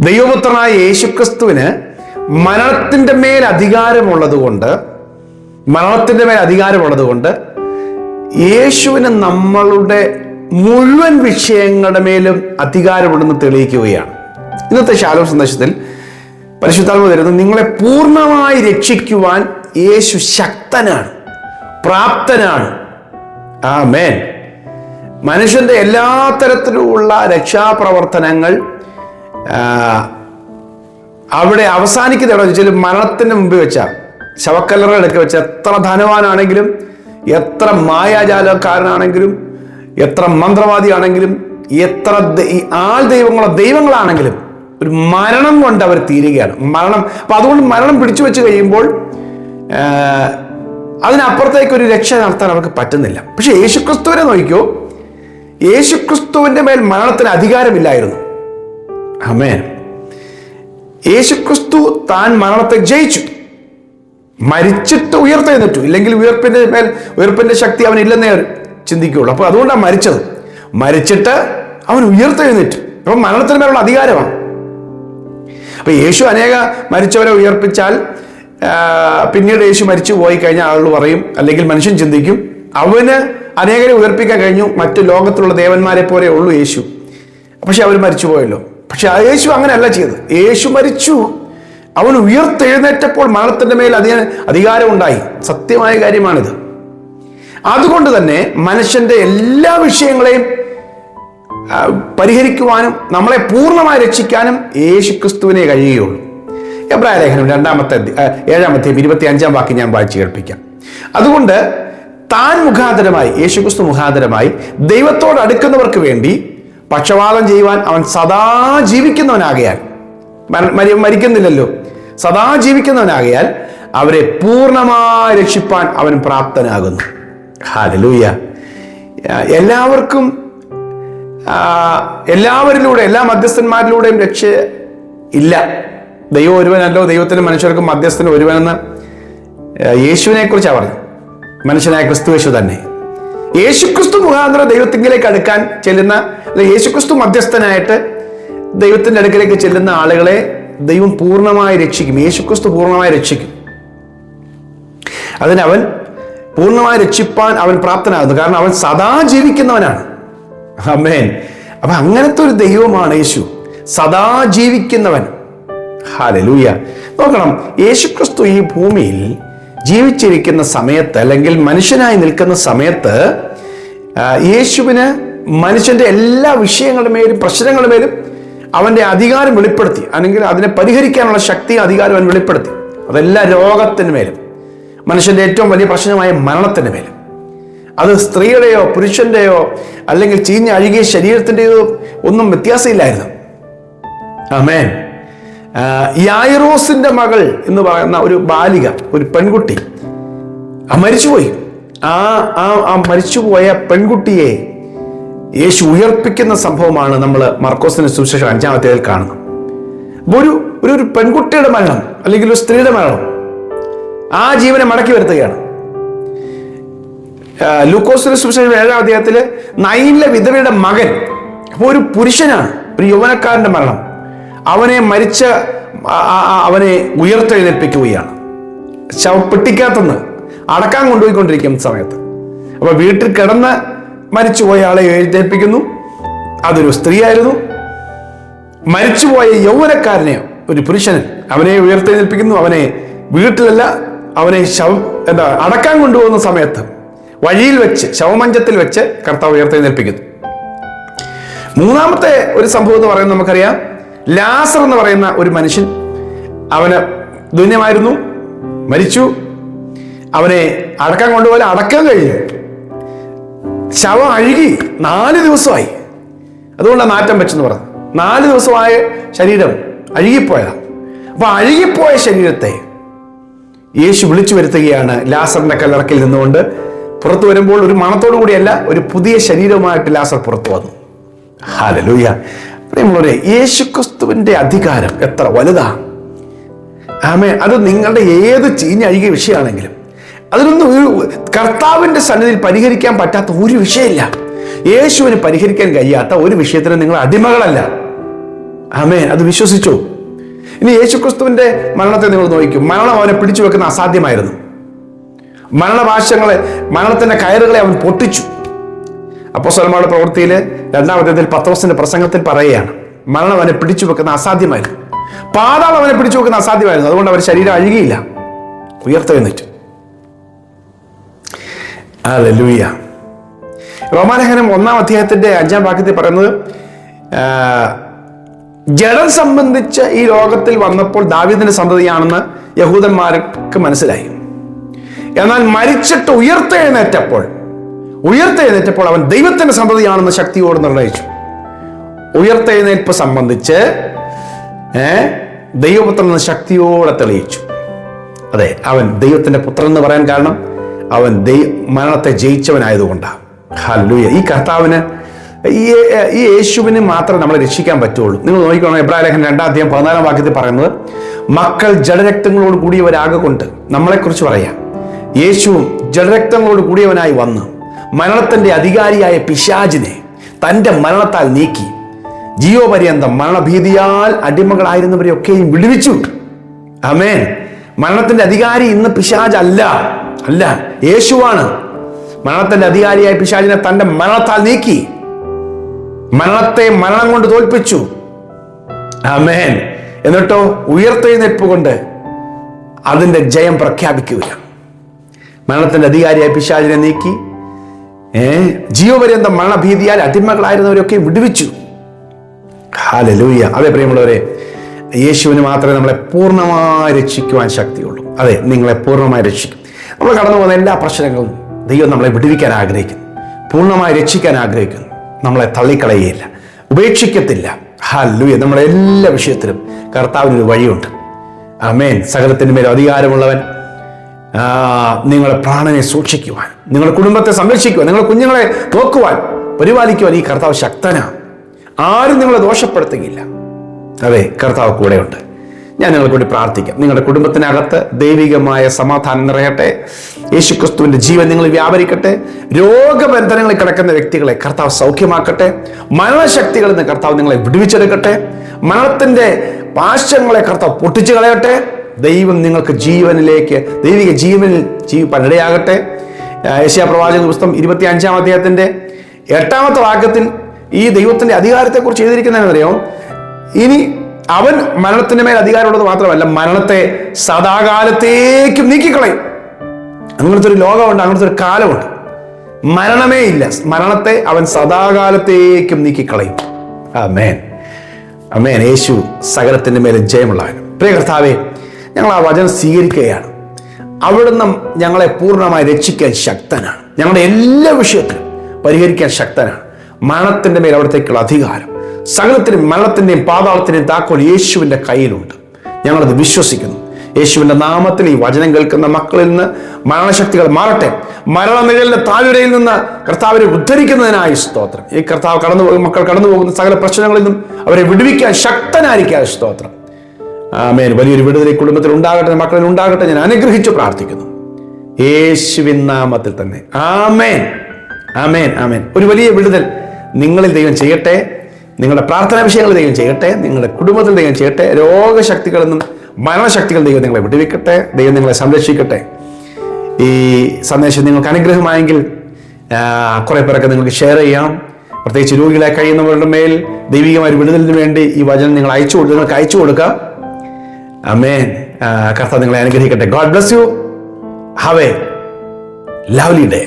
ദൈവപുത്രനായ യേശുക്രിസ്തുവിന് മരണത്തിന്റെ മേൽ അധികാരമുള്ളത് കൊണ്ട് മരണത്തിന്റെ മേൽ അധികാരമുള്ളത് കൊണ്ട് യേശുവിന് നമ്മളുടെ മുഴുവൻ വിഷയങ്ങളുടെ മേലും അധികാരമുണ്ടെന്ന് തെളിയിക്കുകയാണ്. ഇന്നത്തെ ശാലോ സന്ദേശത്തിൽ പരിശുദ്ധാത്മ വരുന്നത് നിങ്ങളെ പൂർണമായി രക്ഷിക്കുവാൻ യേശു ശക്തനാണ് പ്രാപ്തനാണ്. ആ മേൻ മനുഷ്യന്റെ എല്ലാ തരത്തിലുമുള്ള രക്ഷാപ്രവർത്തനങ്ങൾ അവിടെ അവസാനിക്കുന്ന എവിടെ വെച്ചാൽ മരണത്തിന് മുമ്പ് വെച്ച ശവക്കല്ലറകളൊക്കെ വെച്ച എത്ര ധനവാനാണെങ്കിലും എത്ര മായാജാലക്കാരനാണെങ്കിലും എത്ര മന്ത്രവാദിയാണെങ്കിലും എത്ര ആൾ ദൈവങ്ങളോ ദൈവങ്ങളാണെങ്കിലും ഒരു മരണം കൊണ്ട് അവർ തീരുകയാണ്. മരണം അപ്പൊ അതുകൊണ്ട് മരണം പിടിച്ചു വെച്ച് കഴിയുമ്പോൾ അതിനപ്പുറത്തേക്ക് ഒരു രക്ഷ നടത്താൻ അവർക്ക് പറ്റുന്നില്ല. പക്ഷെ യേശുക്രിസ്തുവിനെ നോക്കിയോ യേശുക്രിസ്തുവിന്റെ മേൽ മരണത്തിന് അധികാരമില്ലായിരുന്നു. അമേൻ യേശുക്രിസ്തു താൻ മരണത്തെ ജയിച്ചു. മരിച്ചിട്ട് ഉയർത്തെഴുന്നേറ്റു ഇല്ലെങ്കിൽ ഉയർപ്പിന്റെ മേൽ ഉയർപ്പിന്റെ ശക്തി അവൻ ഇല്ലെന്നേ ചിന്തിക്കുകയുള്ളൂ. അപ്പൊ അതുകൊണ്ടാണ് മരിച്ചത്. മരിച്ചിട്ട് അവൻ ഉയർത്തെഴുന്നേറ്റു അപ്പൊ മരണത്തിന് മേലുള്ള അധികാരമാണ്. അപ്പൊ യേശു അനേക മരിച്ചവരെ ഉയർപ്പിച്ചാൽ പിന്നീട് യേശു മരിച്ചു പോയി കഴിഞ്ഞാൽ ആളുകൾ പറയും അല്ലെങ്കിൽ മനുഷ്യൻ ചിന്തിക്കും അവന് അനേകരെ ഉയർപ്പിക്കാൻ കഴിഞ്ഞു. മറ്റു ലോകത്തുള്ള ദേവന്മാരെ പോലെ ഉള്ളൂ യേശു. പക്ഷെ അവർ മരിച്ചു പോയല്ലോ. പക്ഷെ യേശു അങ്ങനെയല്ല ചെയ്തത്. യേശു മരിച്ചു. അവൻ ഉയർത്തെഴുന്നേറ്റപ്പോൾ മരണത്തിന്റെ മേൽ അധിക അധികാരമുണ്ടായി. സത്യമായ കാര്യമാണിത്. അതുകൊണ്ട് തന്നെ മനുഷ്യന്റെ എല്ലാ വിഷയങ്ങളെയും പരിഹരിക്കുവാനും നമ്മളെ പൂർണമായി രക്ഷിക്കാനും യേശു ക്രിസ്തുവിനെ കഴിയുകയുള്ളൂ. എബ്രായ ലേഖനം രണ്ടാമത്തെ ഏഴാമത്തെ ഇരുപത്തി അഞ്ചാം വാക്ക് ഞാൻ വായിച്ചു കേൾപ്പിക്കാം. അതുകൊണ്ട് താൻ മുഖാന്തരമായി യേശു ക്രിസ്തു മുഖാന്തരമായി ദൈവത്തോട് അടുക്കുന്നവർക്ക് വേണ്ടി പക്ഷപാതം ചെയ്യുവാൻ അവൻ സദാ ജീവിക്കുന്നവനാകയാൽ. മര- മരിക്കുന്നില്ലല്ലോ. സദാ ജീവിക്കുന്നവനാകയാൽ അവരെ പൂർണമായി രക്ഷിപ്പാൻ അവൻ പ്രാപ്തനാകുന്നു. ഹാലലൂയ എല്ലാവർക്കും എല്ലാവരിലൂടെ എല്ലാ മധ്യസ്ഥന്മാരിലൂടെയും രക്ഷ ഇല്ല. ദൈവം ഒരുവനല്ലോ ദൈവത്തിന് മനുഷ്യർക്കും മധ്യസ്ഥന് ഒരുവനെന്ന് യേശുവിനെ കുറിച്ചാണ് പറഞ്ഞത്. മനുഷ്യനായ ക്രിസ്തു യേശു തന്നെ. യേശുക്രിസ്തു മുഖാന്തര ദൈവത്തിങ്കിലേക്ക് അടുക്കാൻ ചെല്ലുന്ന യേശുക്രിസ്തു മധ്യസ്ഥനായിട്ട് ദൈവത്തിന്റെ അടുക്കലേക്ക് ചെല്ലുന്ന ആളുകളെ ദൈവം പൂർണമായി രക്ഷിക്കും. യേശുക്രിസ്തു പൂർണമായി രക്ഷിക്കും. അതിനവൻ പൂർണമായി രക്ഷിപ്പാൻ അവൻ പ്രാപ്തനാകുന്നു. കാരണം അവൻ സദാ ജീവിക്കുന്നവനാണ്. അമേൻ അപ്പൊ അങ്ങനത്തെ ഒരു ദൈവമാണ് യേശു. സദാ ജീവിക്കുന്നവൻ. ഹാലലൂയ നോക്കണം യേശുക്രിസ്തു ഈ ഭൂമിയിൽ ജീവിച്ചിരിക്കുന്ന സമയത്ത് അല്ലെങ്കിൽ മനുഷ്യനായി നിൽക്കുന്ന സമയത്ത് യേശുവിന് മനുഷ്യന്റെ എല്ലാ വിഷയങ്ങളുടെ മേലും പ്രശ്നങ്ങളുടെ മേലും അവന്റെ അധികാരം വെളിപ്പെടുത്തി. അല്ലെങ്കിൽ അതിനെ പരിഹരിക്കാനുള്ള ശക്തി അധികാരം അവൻ വെളിപ്പെടുത്തി. അതെല്ലാ രോഗത്തിന് മേലും മനുഷ്യന്റെ ഏറ്റവും വലിയ പ്രശ്നമായ മരണത്തിന് മേലും. അത് സ്ത്രീയുടെയോ പുരുഷന്റെയോ അല്ലെങ്കിൽ ചീഞ്ഞ അഴുകിയ ശരീരത്തിന്റെയോ ഒന്നും വ്യത്യാസമില്ലായിരുന്നു. ആമേൻ. ആ, യായിറോസിന്റെ മകൾ എന്ന് പറയുന്ന ഒരു ബാലിക ഒരു പെൺകുട്ടി ആ മരിച്ചുപോയി. ആ ആ ആ മരിച്ചുപോയ പെൺകുട്ടിയെ യേശു ഉയർപ്പിക്കുന്ന സംഭവമാണ് നമ്മൾ മർക്കോസിന് സുവിശേഷം അഞ്ചാമത്തേതിൽ കാണുന്നത്. അപ്പൊ ഒരു ഒരു ഒരു പെൺകുട്ടിയുടെ മരണം അല്ലെങ്കിൽ ഒരു സ്ത്രീയുടെ മരണം ആ ജീവനെ മടക്കി വരുത്തുകയാണ്. ലൂക്കോസിന് സുവിശേഷം ഏഴാം അധ്യായത്തിൽ നൈനിലെ വിധവയുടെ മകൻ അപ്പോൾ ഒരു പുരുഷനാണ് ഒരു യൗവനക്കാരന്റെ മരണം. അവനെ മരിച്ച അവനെ ഉയർത്തെഴുന്നേൽപ്പിക്കുകയാണ്. ശവപ്പെട്ടിക്കകത്തുനിന്ന് അടക്കാൻ കൊണ്ടുപോയിക്കൊണ്ടിരിക്കുന്ന സമയത്ത്. അപ്പൊ വീട്ടിൽ കിടന്ന് മരിച്ചുപോയ ആളെ എഴുന്നേൽപ്പിക്കുന്നു. അതൊരു സ്ത്രീയായിരുന്നു. മരിച്ചുപോയ യൗവനക്കാരനെ ഒരു പുരുഷന് അവനെ ഉയർത്തെഴുന്നേൽപ്പിക്കുന്നു. അവനെ വീട്ടിലല്ല അവനെ ശവ എന്താ അടക്കാൻ കൊണ്ടുപോകുന്ന സമയത്ത് വഴിയിൽ വെച്ച് ശവമഞ്ചത്തിൽ വെച്ച് കർത്താവ് ഉയർത്തെഴുന്നേൽപ്പിക്കുന്നു. മൂന്നാമത്തെ ഒരു സംഭവം എന്ന് പറയുന്നത് നമുക്കറിയാം. ലാസർ എന്ന് പറയുന്ന ഒരു മനുഷ്യൻ അവന് ദുന്യമായിരുന്നു മരിച്ചു. അവനെ അടക്കാൻ കൊണ്ടുപോലെ അടക്കാൻ കഴിഞ്ഞു ശവം അഴുകി നാല് ദിവസമായി. അതുകൊണ്ടാണ് നാറ്റം വെച്ചെന്ന് പറഞ്ഞു നാല് ദിവസമായ ശരീരം അഴുകിപ്പോയതാണ് അപ്പൊ അഴുകിപ്പോയ ശരീരത്തെ യേശു വിളിച്ചു വരുത്തുകയാണ് ലാസറിന്റെ കല്ലറക്കിൽ നിന്നുകൊണ്ട്. പുറത്തു വരുമ്പോൾ ഒരു മണത്തോടു കൂടിയല്ല ഒരു പുതിയ ശരീരവുമായിട്ട് ലാസർ പുറത്തു വന്നു. ഹാലലൂയ പ്രിയമുള്ളവരെ യേശുക്രിസ്തുവിന്റെ അധികാരം എത്ര വലുതാണ് ആമേ അത് നിങ്ങളുടെ ഏത് ചീഞ്ഞഴുകിയ വിഷയമാണെങ്കിലും അതിനൊന്നും ഒരു കർത്താവിന്റെ സന്നിധിയിൽ പരിഹരിക്കാൻ പറ്റാത്ത ഒരു വിഷയമില്ല. യേശുവിന് പരിഹരിക്കാൻ കഴിയാത്ത ഒരു വിഷയത്തിന് നിങ്ങൾ അടിമകളല്ല. ആമേ അത് വിശ്വസിച്ചു. ഇനി യേശുക്രിസ്തുവിന്റെ മരണത്തെ നിങ്ങൾ നോക്കിക്കും മരണം അവനെ പിടിച്ചു വെക്കുന്ന അസാധ്യമായിരുന്നു. മരണഭാഷങ്ങളെ മരണത്തിന്റെ കയറുകളെ അവൻ പൊട്ടിച്ചു. അപ്പോസ്വലമാരുടെ പ്രവൃത്തിയിൽ രണ്ടാം അധ്യായത്തിൽ പത്രോസിന്റെ പ്രസംഗത്തിൽ പറയുകയാണ് മരണം അവനെ പിടിച്ചു വെക്കുന്ന അസാധ്യമായിരുന്നു. പാതാളം അവനെ പിടിച്ചു വെക്കുന്ന അസാധ്യമായിരുന്നു. അതുകൊണ്ട് അവർ ശരീരം അഴുകിയില്ല. ഉയർത്തെഴുന്നേറ്റു. ലൂയ റോമാലേഖനം ഒന്നാം അധ്യായത്തിന്റെ അഞ്ചാം വാക്യത്തിൽ പറയുന്നത് ജഡം സംബന്ധിച്ച് ഈ ലോകത്തിൽ വന്നപ്പോൾ ദാവീദിന്റെ സന്തതിയാണെന്ന് യഹൂദന്മാർക്ക് മനസ്സിലായി. എന്നാൽ മരിച്ചിട്ട് ഉയർത്തെഴുന്നേറ്റപ്പോൾ ഉയർത്തെഴുന്നേറ്റപ്പോൾ അവൻ ദൈവത്തിന്റെ സന്തതിയാണെന്ന് ശക്തിയോട് നിർണയിച്ചു. ഉയർത്തെഴുന്നേൽപ്പ് സംബന്ധിച്ച് ദൈവപുത്രൻ എന്ന ശക്തിയോടെ തെളിയിച്ചു. അതെ അവൻ ദൈവത്തിന്റെ പുത്രൻ എന്ന് പറയാൻ കാരണം അവൻ ദൈ മരണത്തെ ജയിച്ചവനായതുകൊണ്ടാണ്. ഈ കർത്താവിന് ഈ ഈ യേശുവിന് മാത്രമേ നമ്മളെ രക്ഷിക്കാൻ പറ്റുള്ളൂ. നിങ്ങൾ നോക്കിക്കോണം എബ്രാഹിം രണ്ടാം അധ്യായം പതിനാലാം വാക്യത്തിൽ പറയുന്നത് മക്കൾ ജഡരക്തങ്ങളോട് കൂടിയവരാകെ കൊണ്ട് നമ്മളെക്കുറിച്ച് പറയാം. യേശുവും ജഡരക്തങ്ങളോട് കൂടിയവനായി വന്ന് മരണത്തിന്റെ അധികാരിയായ പിശാജിനെ തന്റെ മരണത്താൽ നീക്കി. ജീവപര്യന്തം മരണഭീതിയാൽ അടിമകളായിരുന്നവരെയൊക്കെയും വിടുവിച്ചു. അമേൻ മരണത്തിന്റെ അധികാരി ഇന്ന് പിശാജ് അല്ല. അല്ല യേശുവാണ്. മരണത്തിന്റെ അധികാരിയായ പിശാജിനെ തന്റെ മരണത്താൽ നീക്കി. മരണത്തെ മരണം കൊണ്ട് തോൽപ്പിച്ചു. അമേൻ എന്നിട്ടോ ഉയർത്തെഴുന്നേൽപ്പ് കൊണ്ട് അതിന്റെ ജയം പ്രഖ്യാപിക്കുകയാണ്. മരണത്തിന്റെ അധികാരിയായ പിശാചിനെ നീക്കി. ഏ? ജീവപര്യന്തം മരണഭീതിയാൽ അടിമകളായിരുന്നവരൊക്കെ വിടുവിച്ചു. ഹാലലൂയ അതെ പ്രിയമുള്ളവരെ യേശുവിന് മാത്രമേ നമ്മളെ പൂർണമായി രക്ഷിക്കുവാൻ ശക്തിയുള്ളൂ. അതെ നിങ്ങളെ പൂർണമായി രക്ഷിക്കും. നമ്മൾ കടന്നു പോകുന്ന എല്ലാ പ്രശ്നങ്ങളും ദൈവം നമ്മളെ വിടുവിക്കാൻ ആഗ്രഹിക്കുന്നു. പൂർണമായി രക്ഷിക്കാൻ ആഗ്രഹിക്കുന്നു. നമ്മളെ തള്ളിക്കളയുകയില്ല. ഉപേക്ഷിക്കത്തില്ല. ഹാലൂയ നമ്മളെ എല്ലാ വിഷയത്തിലും കർത്താവിനൊരു വഴിയുണ്ട്. അമേൻ സകലത്തിന് മേലും അധികാരമുള്ളവൻ നിങ്ങളുടെ പ്രാണനെ സൂക്ഷിക്കുവാൻ നിങ്ങളുടെ കുടുംബത്തെ സംരക്ഷിക്കുവാൻ നിങ്ങളുടെ കുഞ്ഞുങ്ങളെ നോക്കുവാൻ പരിപാലിക്കുവാൻ ഈ കർത്താവ് ശക്തനാണ്. ആരും നിങ്ങളെ ദോഷപ്പെടുത്തുകയില്ല. അതെ കർത്താവ് കൂടെയുണ്ട്. ഞാൻ നിങ്ങൾക്ക് വേണ്ടി പ്രാർത്ഥിക്കാം. നിങ്ങളുടെ കുടുംബത്തിനകത്ത് ദൈവികമായ സമാധാനം നിറയട്ടെ. യേശുക്രിസ്തുവിന്റെ ജീവൻ നിങ്ങൾ വ്യാപരിക്കട്ടെ. രോഗബന്ധനങ്ങളിൽ കിടക്കുന്ന വ്യക്തികളെ കർത്താവ് സൗഖ്യമാക്കട്ടെ. മരണശക്തികളിൽ നിന്ന് കർത്താവ് നിങ്ങളെ വിടുവിച്ചെടുക്കട്ടെ. മരണത്തിന്റെ പാശങ്ങളെ കർത്താവ് പൊട്ടിച്ചു കളയട്ടെ. ദൈവം നിങ്ങൾക്ക് ജീവനിലേക്ക് ദൈവിക ജീവനിൽ ജീവ ഇടയാകട്ടെ ഏഷ്യ പ്രവാചക പുസ്തകം ഇരുപത്തി അഞ്ചാം അധ്യായത്തിന്റെ എട്ടാമത്തെ വാക്യത്തിൽ ഈ ദൈവത്തിന്റെ അധികാരത്തെക്കുറിച്ച് എഴുതിയിരിക്കുന്നതെന്നറിയോ ഇനി അവൻ മരണത്തിന്റെ മേൽ അധികാരമുള്ളത് മാത്രമല്ല മരണത്തെ സദാകാലത്തേക്കും നീക്കിക്കളയും. അങ്ങനത്തെ ഒരു ലോകമുണ്ട് അങ്ങനത്തെ ഒരു കാലമുണ്ട്. മരണമേ ഇല്ല മരണത്തെ അവൻ സദാകാലത്തേക്കും നീക്കിക്കളയും. ആ മേൻ അമേൻ യേശു സകലത്തിന്റെ മേലെ ജയമുള്ളവൻ പ്രിയ കർത്താവെ ഞങ്ങൾ ആ വചനം സ്വീകരിക്കുകയാണ്. അവിടുന്ന് ഞങ്ങളെ പൂർണമായി രക്ഷിക്കാൻ ശക്തനാണ്. ഞങ്ങളുടെ എല്ലാ വിഷയത്തിലും പരിഹരിക്കാൻ ശക്തനാണ്. മരണത്തിന്റെ മേൽ അവിടത്തേക്കുള്ള അധികാരം സകലത്തിനും മരണത്തിന്റെയും പാതാളത്തിന്റെയും താക്കോൽ യേശുവിന്റെ കയ്യിലുണ്ട്. ഞങ്ങളത് വിശ്വസിക്കുന്നു. യേശുവിന്റെ നാമത്തിൽ ഈ വചനം കേൾക്കുന്ന മക്കളിൽ നിന്ന് മരണശക്തികൾ മാറട്ടെ. മരണനിഴലിന്റെ താഴ്വരയിൽ നിന്ന് കർത്താവിനെ ഉദ്ധരിക്കുന്നതിനായി സ്തോത്രം. ഈ കർത്താവ് കടന്നു മക്കൾ കടന്നു പോകുന്ന സകല പ്രശ്നങ്ങളിൽ നിന്നും അവരെ വിടുവിക്കാൻ ശക്തനായിരിക്കാൻ സ്തോത്രം. ആമേൻ. വലിയൊരു വിടുതൽ ഈ കുടുംബത്തിൽ ഉണ്ടാകട്ടെ മക്കളിൽ ഉണ്ടാകട്ടെ ഞാൻ അനുഗ്രഹിച്ചു പ്രാർത്ഥിക്കുന്നു. യേശുവിൻ നാമത്തിൽ തന്നെ. ആമേൻ. ആമേൻ ആമേൻ. ഒരു വലിയ വിടുതൽ നിങ്ങളിൽ ദൈവം ചെയ്യട്ടെ നിങ്ങളുടെ പ്രാർത്ഥനാ വിഷയങ്ങൾ ദൈവം ചെയ്യട്ടെ നിങ്ങളുടെ കുടുംബത്തിൽ ദൈവം ചെയ്യട്ടെ രോഗശക്തികളിൽ നിന്നും മരണശക്തികൾ ദൈവം നിങ്ങളെ വിടുവിക്കട്ടെ ദൈവം നിങ്ങളെ സംരക്ഷിക്കട്ടെ. ഈ സന്ദേശം നിങ്ങൾക്ക് അനുഗ്രഹമായെങ്കിൽ കുറെ പേരൊക്കെ നിങ്ങൾക്ക് ഷെയർ ചെയ്യാം. പ്രത്യേകിച്ച് രോഗികളെ കഴിയുന്നവരുടെ മേൽ ദൈവികമായ വിടുതലിന് വേണ്ടി ഈ വചനം നിങ്ങൾ അയച്ചു കൊടുക്കുക നിങ്ങൾക്ക് അയച്ചു കൊടുക്കാം. അമേൻ കർത്താവ് നിങ്ങളെ അനുഗ്രഹിക്കട്ടെ. God bless you have a lovely day